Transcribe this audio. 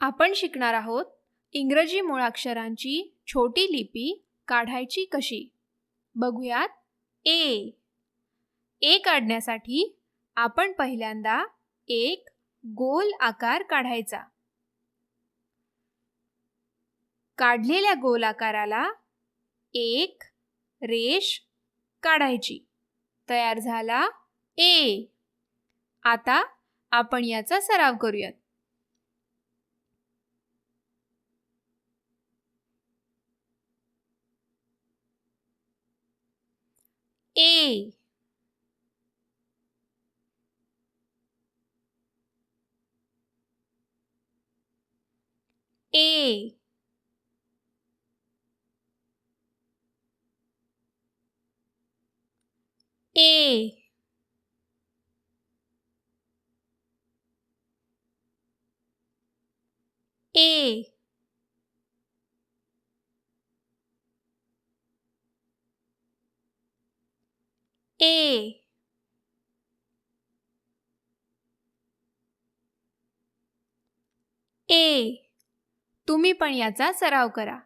आपण शिकणार आहोत इंग्रजी मुळाक्षरांची छोटी लिपी काढायची कशी? बघूयात. ए. ए काढण्यासाठी आपण पहिल्यांदा एक गोल आकार काढायचा. काढलेल्या गोल आकाराला एक रेष काढायची. तयार झाला ए. आता आपण याचा सराव करूयात. ए ए ए ए ए ए तुम्ही पण याचा सराव करा.